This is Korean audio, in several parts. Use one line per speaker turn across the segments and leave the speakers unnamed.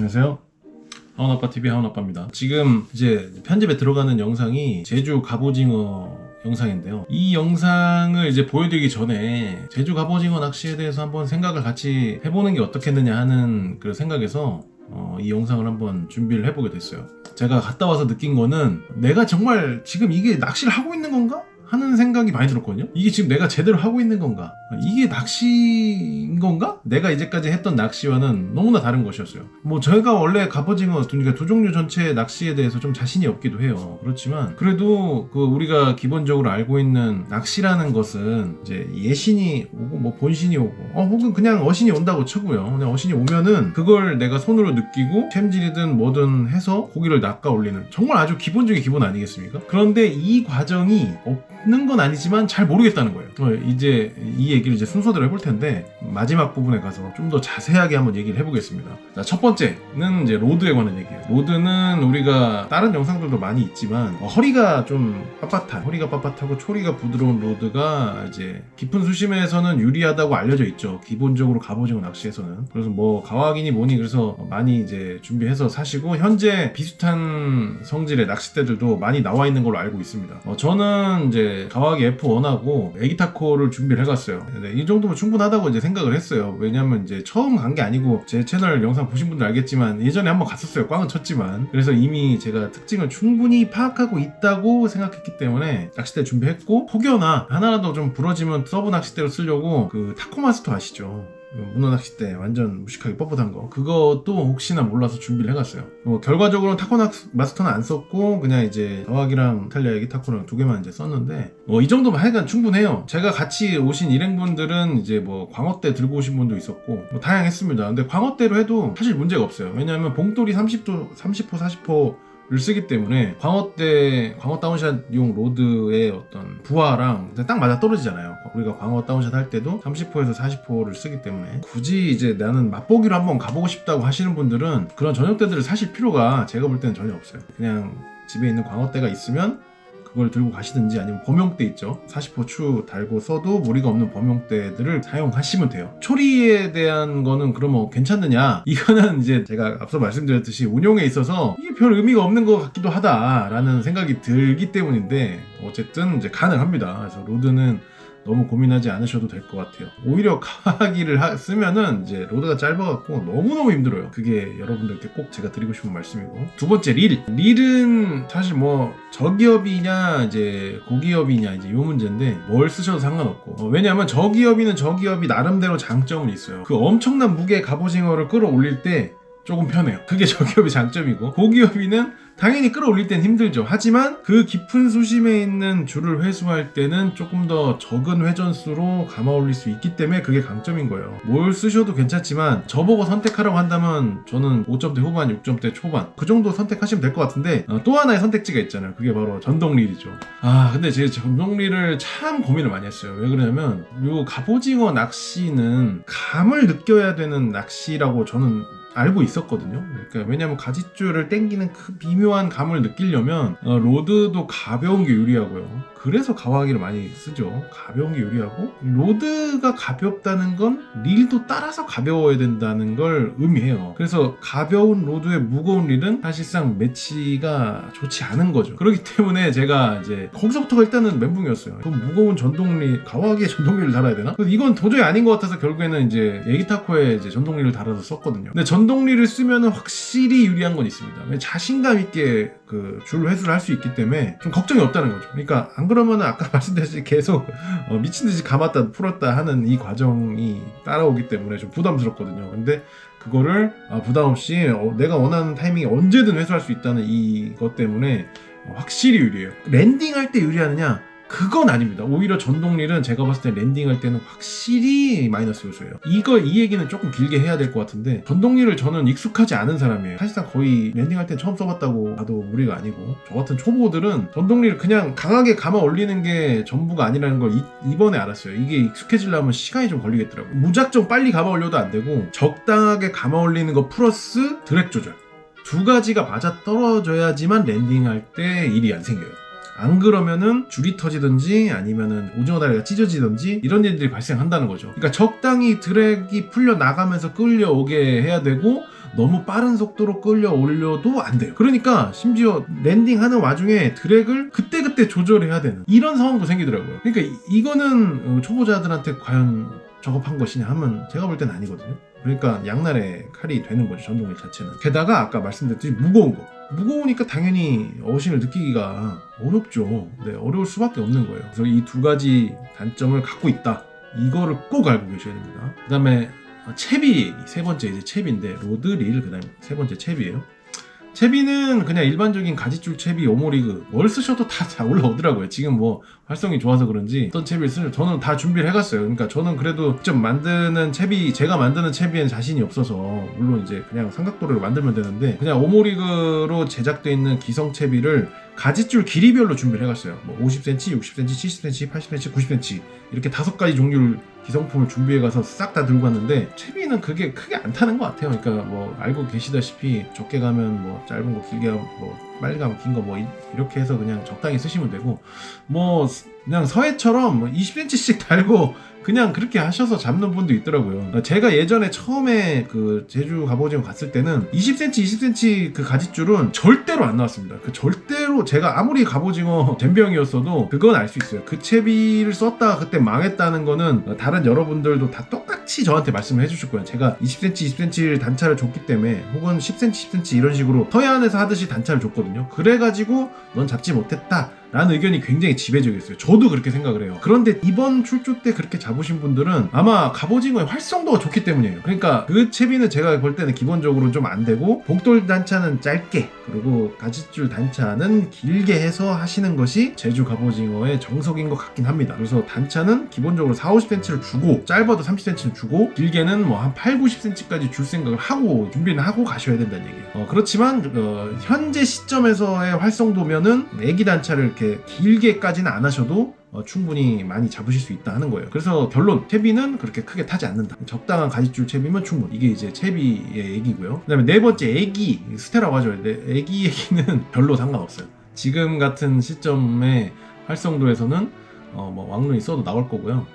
안녕하세요. 하원아빠 TV 하원아빠입니다. 지금 이제 편집에 들어가는 영상이 제주 갑오징어 영상인데요. 이 영상을 이제 보여드리기 전에 제주 갑오징어 낚시에 대해서 한번 생각을 같이 해보는 게 어떻겠느냐 하는 그 생각에서 어, 이 영상을 한번 준비를 해보게 됐어요. 제가 갔다 와서 느낀 거는 내가 정말 지금 이게 낚시를 하고 있는 건가? 하는 생각이 많이 들었거든요. 이게 지금 내가 제대로 하고 있는 건가? 이게 낚시인 건가? 내가 이제까지 했던 낚시와는 너무나 다른 것이었어요. 뭐 저희가 원래 갑오징어 그러니까 두 종류 전체의 낚시에 대해서 좀 자신이 없기도 해요. 그렇지만 그래도 그 우리가 기본적으로 알고 있는 낚시라는 것은 이제 예신이 오고 뭐 본신이 오고 어 혹은 그냥 어신이 온다고 쳐고요. 그냥 어신이 오면은 그걸 내가 손으로 느끼고 챔질이든 뭐든 해서 고기를 낚아 올리는 정말 아주 기본적인 기본 아니겠습니까? 그런데 이 과정이 없는 건 아니지만 잘 모르겠다는 거예요. 어, 이제 이 얘기를 이제 순서대로 해볼 텐데 마지막 부분에 가서 좀 더 자세하게 한번 얘기를 해보겠습니다. 자, 첫 번째는 이제 로드에 관한 얘기예요. 로드는 우리가 다른 영상들도 많이 있지만 어, 허리가 좀 빳빳한, 허리가 빳빳하고 초리가 부드러운 로드가 이제 깊은 수심에서는 유리하다고 알려져 있죠. 기본적으로 갑오징어 낚시에서는. 그래서 뭐 가와기니 뭐니 그래서 많이 이제 준비해서 사시고 현재 비슷한 성질의 낚싯대들도 많이 나와 있는 걸로 알고 있습니다. 어, 저는 이제 가와기 F1하고 에기타코를 준비를 해갔어요. 네, 이 정도면 충분하다고 이제 생각을 했어요. 왜냐면 이제 처음 간 게 아니고 제 채널 영상 보신 분들 알겠지만 예전에 한번 갔었어요. 꽝은 쳤지만. 그래서 이미 제가 특징을 충분히 파악하고 있다고 생각했기 때문에 낚싯대 준비했고 혹여나 하나라도 좀 부러지면 서브 낚싯대로 쓰려고 그 타코마스터 아시죠? 그 문어 낚싯대 완전 무식하게 뻣뻣한 거. 그것도 혹시나 몰라서 준비를 해갔어요. 뭐 결과적으로는 타코 마스터는 안 썼고 그냥 이제 더하기랑 이탈리아 애기 타코랑 두 개만 이제 썼는데 뭐이 정도면 하여간 충분해요. 제가 같이 오신 일행분들은 이제 뭐 광어대 들고 오신 분도 있었고 뭐 다양했습니다. 근데 광어대로 해도 사실 문제가 없어요. 왜냐하면 봉돌이 30도 30호 40호 를 쓰기 때문에 광어 때 광어 다운샷용 로드의 어떤 부하랑 딱 맞아 떨어지잖아요. 우리가 광어 다운샷 할 때도 30호에서 40호를 쓰기 때문에 굳이 이제 나는 맛보기로 한번 가보고 싶다고 하시는 분들은 그런 전용대들을 사실 필요가 제가 볼 때는 전혀 없어요. 그냥 집에 있는 광어대가 있으면 그걸 들고 가시든지 아니면 범용대 있죠. 40호 추 달고 써도 무리가 없는 범용대들을 사용하시면 돼요. 초리에 대한 거는 그러면 괜찮느냐? 이거는 이제 제가 앞서 말씀드렸듯이 운용에 있어서 이게 별 의미가 없는 것 같기도 하다라는 생각이 들기 때문인데 어쨌든 이제 가능합니다. 그래서 로드는 너무 고민하지 않으셔도 될 것 같아요. 오히려 카기를 하- 쓰면은 이제 로드가 짧아갖고 너무너무 힘들어요. 그게 여러분들께 꼭 제가 드리고 싶은 말씀이고. 두 번째, 릴. 릴은 사실 뭐 저기업이냐 이제 고기업이냐 이제 요 문제인데 뭘 쓰셔도 상관없고. 어, 왜냐하면 저기업이는 저기업이 나름대로 장점은 있어요. 그 엄청난 무게 갑오징어를 끌어올릴 때 조금 편해요. 그게 저기업의 장점이고 고기업이는 당연히 끌어올릴 땐 힘들죠. 하지만 그 깊은 수심에 있는 줄을 회수할 때는 조금 더 적은 회전수로 감아 올릴 수 있기 때문에 그게 강점인 거예요. 뭘 쓰셔도 괜찮지만 저보고 선택하라고 한다면 저는 5점대 후반, 6점대 초반 그 정도 선택하시면 될 것 같은데 어, 또 하나의 선택지가 있잖아요. 그게 바로 전동릴이죠. 아 근데 제 전동릴을 참 고민을 많이 했어요. 왜 그러냐면 요 갑오징어 낚시는 감을 느껴야 되는 낚시라고 저는 알고 있었거든요. 그러니까 왜냐면 가지줄을 당기는 그 미묘한 감을 느끼려면 어, 로드도 가벼운 게 유리하고요. 그래서 가와기를 많이 쓰죠. 가벼운 게 유리하고 로드가 가볍다는 건 릴도 따라서 가벼워야 된다는 걸 의미해요. 그래서 가벼운 로드에 무거운 릴은 사실상 매치가 좋지 않은 거죠. 그렇기 때문에 제가 이제 거기서부터가 일단은 멘붕이었어요. 그럼 무거운 전동릴 가와기에 전동릴을 달아야 되나? 이건 도저히 아닌 것 같아서 결국에는 이제 예기타코에 이제 전동릴을 달아서 썼거든요. 근데 전동릴을 쓰면은 확실히 유리한 건 있습니다. 자신감 있게 그 줄 회수를 할 수 있기 때문에 좀 걱정이 없다는 거죠. 그러니까 안 그러면은 아까 말씀드렸듯이 계속 어, 미친 듯이 감았다 풀었다 하는 이 과정이 따라오기 때문에 좀 부담스럽거든요. 근데 그거를 아, 부담 없이 어, 내가 원하는 타이밍에 언제든 회수할 수 있다는 이것 때문에 어, 확실히 유리해요. 랜딩할 때 유리하느냐? 그건 아닙니다. 오히려 전동릴은 제가 봤을 때 랜딩할 때는 확실히 마이너스 요소예요. 이거 이 얘기는 조금 길게 해야 될 것 같은데 전동릴을 저는 익숙하지 않은 사람이에요. 사실상 거의 랜딩할 때 처음 써봤다고 봐도 무리가 아니고 저 같은 초보들은 전동릴 그냥 강하게 감아 올리는 게 전부가 아니라는 걸 이, 번에 알았어요. 이게 익숙해지려면 시간이 좀 걸리겠더라고요. 무작정 빨리 감아 올려도 안 되고 적당하게 감아 올리는 거 플러스 드랙 조절. 두 가지가 맞아 떨어져야지만 랜딩할 때 일이 안 생겨요. 안 그러면은 줄이 터지든지 아니면은 오징어 다리가 찢어지든지 이런 일들이 발생한다는 거죠. 그러니까 적당히 드랙이 풀려 나가면서 끌려오게 해야 되고 너무 빠른 속도로 끌려 올려도 안 돼요. 그러니까 심지어 랜딩하는 와중에 드랙을 그때그때 조절해야 되는 이런 상황도 생기더라고요. 그러니까 이- 이거는 어, 초보자들한테 과연 적합한 것이냐 하면 제가 볼 때는 아니거든요. 그러니까 양날의 칼이 되는 거죠 전동휠 자체는. 게다가 아까 말씀드렸듯이 무거운 거. 무거우니까 당연히 어신을 느끼기가 어렵죠. 네, 어려울 수밖에 없는 거예요. 그래서 이 두 가지 단점을 갖고 있다. 이거를 꼭 알고 계셔야 됩니다. 그 다음에 채비 얘기. 세 번째 이제 채비인데 로드릴 그 다음에 세 번째 채비예요. 채비는 그냥 일반적인 가지줄 채비 오모리그 뭘 쓰셔도 다 잘 올라오더라고요. 지금 뭐 활성이 좋아서 그런지 어떤 채비를 쓰는 저는 다 준비를 해갔어요. 그러니까 저는 그래도 직접 만드는 채비 제가 만드는 채비에는 자신이 없어서 물론 이제 그냥 삼각도를 만들면 되는데 그냥 오모리그로 제작되어 있는 기성 채비를 가지줄 길이별로 준비를 해갔어요. 뭐 50cm, 60cm, 70cm, 80cm, 90cm 이렇게 다섯 가지 종류를 기성품을 준비해 가서 싹 다 들고 갔는데 채비는 그게 크게 안 타는 것 같아요. 그러니까 뭐 알고 계시다시피 적게 가면 뭐 짧은 거 길게 가면 뭐 빨리 가면 긴 거 뭐 이렇게 해서 그냥 적당히 쓰시면 되고 뭐 그냥 서해처럼 뭐 20cm씩 달고 그냥 그렇게 하셔서 잡는 분도 있더라고요. 제가 예전에 처음에 그 제주 갑오징어 갔을 때는 20cm, 20cm 그 가지줄은 절대로 안 나왔습니다. 그 절대로 제가 아무리 갑오징어 잼병이었어도 그건 알 수 있어요. 그 채비를 썼다가 그때 망했다는 거는 다른 여러분들도 다 똑같이 저한테 말씀을 해주실 거예요. 제가 20cm, 20cm 단차를 줬기 때문에 혹은 10cm, 10cm 이런 식으로 서해안에서 하듯이 단차를 줬거든요. 그래가지고 넌 잡지 못했다. 라는 의견이 굉장히 지배적이었어요. 저도 그렇게 생각을 해요. 그런데 이번 출조 때 그렇게 잡으신 분들은 아마 갑오징어의 활성도가 좋기 때문이에요. 그러니까 그 채비는 제가 볼 때는 기본적으로 좀 안 되고 복돌 단차는 짧게 그리고 가지줄 단차는 길게 해서 하시는 것이 제주 갑오징어의 정석인 것 같긴 합니다. 그래서 단차는 기본적으로 4, 50cm를 주고 짧아도 30cm를 주고 길게는 뭐 한 8, 90cm까지 줄 생각을 하고 준비는 하고 가셔야 된다는 얘기예요. 어, 그렇지만 어, 현재 시점에서의 활성도면은 애기 단차를 이렇게 길게까지는 안 하셔도 어, 충분히 많이 잡으실 수 있다 하는 거예요. 그래서 결론 채비는 그렇게 크게 타지 않는다. 적당한 가지줄 채비면 충분. 이게 이제 채비의 얘기고요. 그다음에 네 번째 애기 스테라고 하죠. 네, 애기 얘기는 별로 상관없어요. 지금 같은 시점의 활성도에서는 어, 뭐 왕눈이 써도 나올 거고요.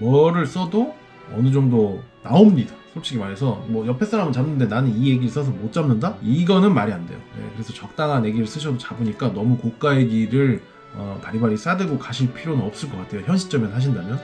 뭐를 써도 어느 정도 나옵니다. 솔직히 말해서 뭐 옆에 사람은 잡는데 나는 이 애기를 써서 못 잡는다? 이거는 말이 안 돼요. 네, 그래서 적당한 애기를 쓰셔도 잡으니까 너무 고가 애기를 어, 바리바리 싸들고 가실 필요는 없을 것 같아요. 현 시점에서 하신다면.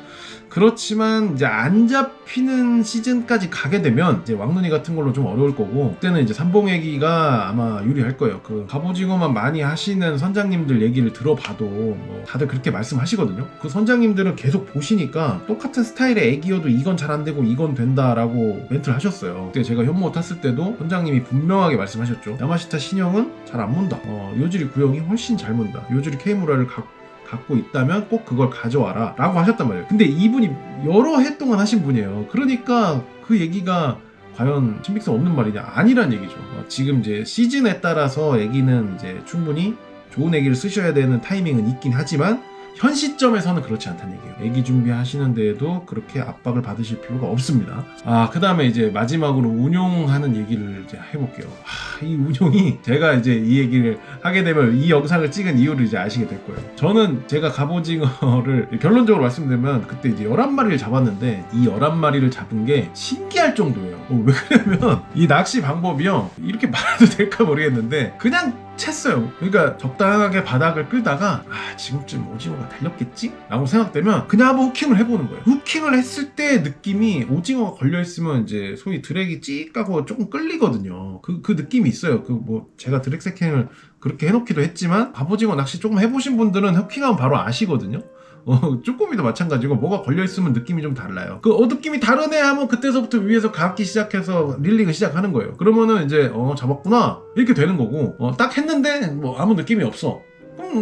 그렇지만 이제 안 잡히는 시즌까지 가게 되면 이제 왕눈이 같은 걸로 좀 어려울 거고 그때는 이제 삼봉애기가 아마 유리할 거예요. 그 갑오징어만 많이 하시는 선장님들 얘기를 들어봐도 뭐 다들 그렇게 말씀하시거든요. 그 선장님들은 계속 보시니까 똑같은 스타일의 애기여도 이건 잘 안 되고 이건 된다라고 멘트를 하셨어요. 그때 제가 현모 탔을 때도 선장님이 분명하게 말씀하셨죠. 야마시타 신형은 잘 안 문다. 어, 요즈리 구형이 훨씬 잘 문다. 요즈리 케이무라 를 갖고 갖고 있다면 꼭 그걸 가져와라 라고 하셨단 말이에요. 근데 이분이 여러 해 동안 하신 분이에요. 그러니까 그 얘기가 과연 신빙성 없는 말이냐? 아니란 얘기죠. 어, 지금 이제 시즌에 따라서 애기는 이제 충분히 좋은 애기를 쓰셔야 되는 타이밍은 있긴 하지만 현 시점에서는 그렇지 않다는 얘기예요. 애기 준비하시는 데에도 그렇게 압박을 받으실 필요가 없습니다. 아, 그 다음에 이제 마지막으로 운용하는 얘기를 이제 해볼게요. 아, 이 운용이 제가 이제 이 얘기를 하게 되면 이 영상을 찍은 이유를 이제 아시게 될 거예요. 저는 제가 갑오징어를 결론적으로 말씀드리면 그때 이제 11마리를 잡았는데 이 11마리를 잡은 게 신기할 정도예요. 어, 왜 그러냐면 이 낚시 방법이요. 이렇게 말해도 될까 모르겠는데 그냥 챘어요. 그러니까 적당하게 바닥을 끌다가 아 지금쯤 오징어가 달렸겠지? 라고 생각되면 그냥 한번 후킹을 해보는 거예요. 후킹을 했을 때 느낌이 오징어가 걸려있으면 이제 소위 드랙이 찍 가고 조금 끌리거든요. 그, 그 느낌이 있어요. 그 뭐 제가 드랙 세킹을 그렇게 해놓기도 했지만 갑오징어 낚시 조금 해보신 분들은 후킹하면 바로 아시거든요. 어, 쭈꾸미도 마찬가지고 뭐가 걸려있으면 느낌이 좀 달라요. 그 어, 느낌이 다르네 하면 그때서부터 위에서 감기 시작해서 릴링을 시작하는 거예요. 그러면은 이제 어 잡았구나 이렇게 되는 거고 어, 딱 했는데 뭐 아무 느낌이 없어.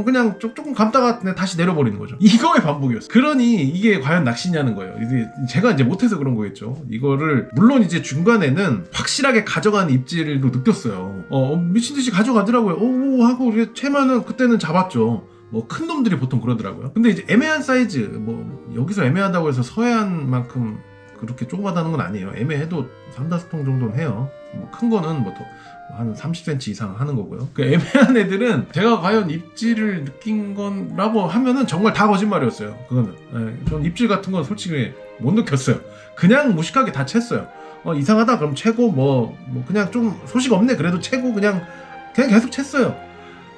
그냥 조- 조금 감다가 다시 내려버리는 거죠. 이거의 반복이었어. 그러니 이게 과연 낚시냐는 거예요. 이게 제가 이제 못해서 그런 거겠죠. 이거를 물론 이제 중간에는 확실하게 가져가는 입질도 느꼈어요. 어 미친 듯이 가져가더라고요. 오 하고 채면은 그때는 잡았죠. 뭐 큰 놈들이 보통 그러더라고요. 근데 이제 애매한 사이즈 뭐 여기서 애매하다고 해서 서해안만큼 그렇게 조그마다는 건 아니에요. 애매해도 3, 4통 정도는 해요. 뭐 큰 거는 뭐 한 30cm 이상 하는 거고요. 그 애매한 애들은 제가 과연 입질을 느낀 건라고 하면은 정말 다 거짓말이었어요. 그거는. 예, 전 입질 같은 건 솔직히 못 느꼈어요. 그냥 무식하게 다 챘어요. 어, 이상하다 그럼 최고 뭐, 뭐 그냥 좀 소식 없네 그래도 최고 그냥 그냥 계속 챘어요.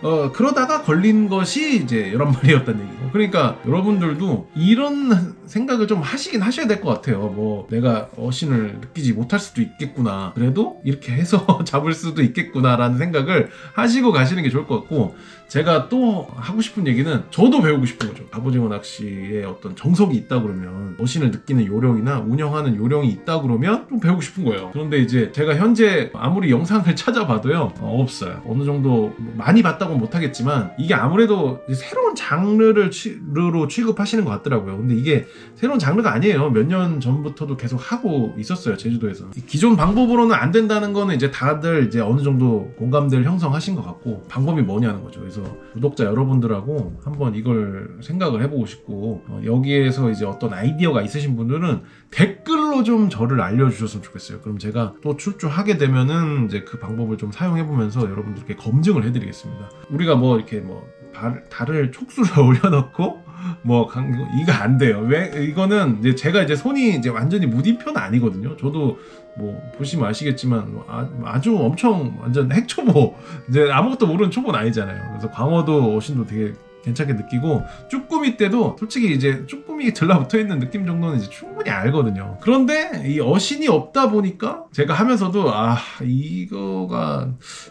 어 그러다가 걸린 것이 이제 이런 말이었다는 얘기고. 그러니까 여러분들도 이런 생각을 좀 하시긴 하셔야 될 것 같아요. 뭐 내가 어신을 느끼지 못할 수도 있겠구나. 그래도 이렇게 해서 잡을 수도 있겠구나라는 생각을 하시고 가시는 게 좋을 것 같고 제가 또 하고 싶은 얘기는 저도 배우고 싶은 거죠. 갑오징어 낚시에 어떤 정석이 있다 그러면 어신을 느끼는 요령이나 운영하는 요령이 있다 그러면 좀 배우고 싶은 거예요. 그런데 이제 제가 현재 아무리 영상을 찾아봐도요 어, 없어요. 어느 정도 많이 봤다고 못하겠지만 이게 아무래도 새로운 장르를 취로 취급하시는 것 같더라고요. 근데 이게 새로운 장르가 아니에요. 몇 년 전부터도 계속 하고 있었어요 제주도에서. 이 기존 방법으로는 안 된다는 거는 이제 다들 이제 어느 정도 공감대를 형성하신 것 같고 방법이 뭐냐는 거죠. 그래서 구독자 여러분들하고 한번 이걸 생각을 해보고 싶고 어, 여기에서 이제 어떤 아이디어가 있으신 분들은 댓글로 좀 저를 알려주셨으면 좋겠어요. 그럼 제가 또 출조하게 되면은 이제 그 방법을 좀 사용해보면서 여러분들께 검증을 해드리겠습니다. 우리가 뭐 이렇게 뭐 발, 달을 촉수를 올려놓고 뭐 강, 이거 안 돼요. 왜 이거는 이제 제가 이제 손이 이제 완전히 무딘표는 아니거든요. 저도 뭐 보시면 아시겠지만 뭐 아, 아주 엄청 완전 핵초보 이제 아무것도 모르는 초보는 아니잖아요. 그래서 광어도 어신도 되게 괜찮게 느끼고 쭈꾸미 때도 솔직히 이제 쭈꾸미 들라붙어 있는 느낌 정도는 이제 충분히 알거든요. 그런데 이 어신이 없다 보니까 제가 하면서도 아 이거가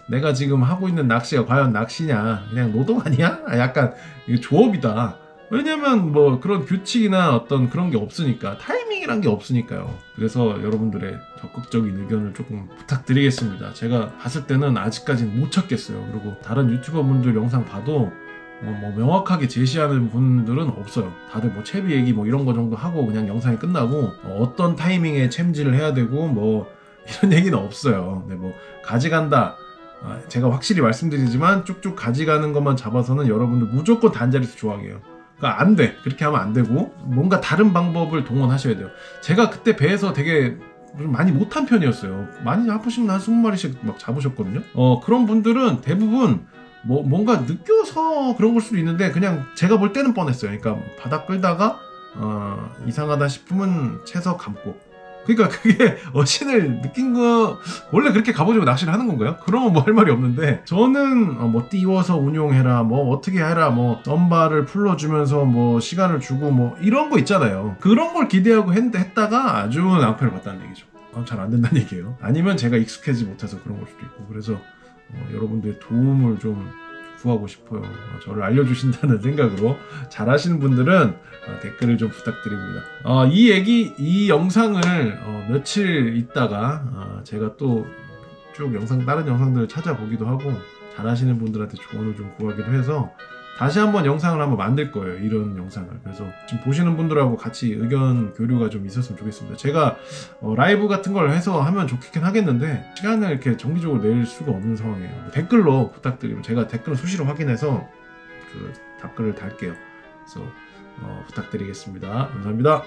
내가 지금 하고 있는 낚시가 과연 낚시냐 그냥 노동 아니야? 아, 약간 조업이다. 왜냐면 뭐 그런 규칙이나 어떤 그런 게 없으니까 타이밍이란 게 없으니까요. 그래서 여러분들의 적극적인 의견을 조금 부탁드리겠습니다. 제가 봤을 때는 아직까지는 못 찾겠어요. 그리고 다른 유튜버 분들 영상 봐도 어, 뭐 명확하게 제시하는 분들은 없어요. 다들 뭐 채비 얘기 뭐 이런 거 정도 하고 그냥 영상이 끝나고 어, 떤 타이밍에 챔질을 해야 되고 뭐 이런 얘기는 없어요. 근데 뭐 가져간다. 아, 제가 확실히 말씀드리지만 쭉쭉 가져가는 것만 잡아서는 여러분들 무조건 단자리에서 조항해요. 그러니까 안 돼. 그렇게 하면 안 되고 뭔가 다른 방법을 동원하셔야 돼요. 제가 그때 배에서 되게 좀 많이 못한 편이었어요. 많이 잡으시면 한 20마리씩 막 잡으셨거든요. 어, 그런 분들은 대부분 뭐 뭔가 느껴서 그런 걸 수도 있는데 그냥 제가 볼 때는 뻔했어요. 그러니까 바닥 끌다가 어, 이상하다 싶으면 채서 감고. 그러니까 그게 어신을 느낀 거 원래 그렇게 가보지고 낚시를 하는 건가요? 그러면 뭐 할 말이 없는데 저는 어, 뭐 띄워서 운용해라 뭐 어떻게 해라 뭐 덤바를 풀러주면서 뭐 시간을 주고 뭐 이런 거 있잖아요. 그런 걸 기대하고 했, 했다가 아주 낭패를 봤다는 얘기죠. 어, 잘안 된다는 얘기예요. 아니면 제가 익숙해지 못해서 그런 걸 수도 있고 그래서 어, 여러분들의 도움을 좀 구하고 싶어요. 어, 저를 알려주신다는 생각으로 잘 하시는 분들은 어, 댓글을 좀 부탁드립니다. 어, 이 얘기, 이 영상을 어, 며칠 있다가 어, 제가 또 쭉 영상 다른 영상들을 찾아보기도 하고 잘 하시는 분들한테 조언을 좀 구하기도 해서 다시 한번 영상을 한번 만들 거예요. 이런 영상을. 그래서 지금 보시는 분들하고 같이 의견 교류가 좀 있었으면 좋겠습니다. 제가 어, 라이브 같은 걸 해서 하면 좋겠긴 하겠는데 시간을 이렇게 정기적으로 낼 수가 없는 상황이에요. 댓글로 부탁드리면 제가 댓글을 수시로 확인해서 그 답글을 달게요. 그래서 어, 부탁드리겠습니다. 감사합니다.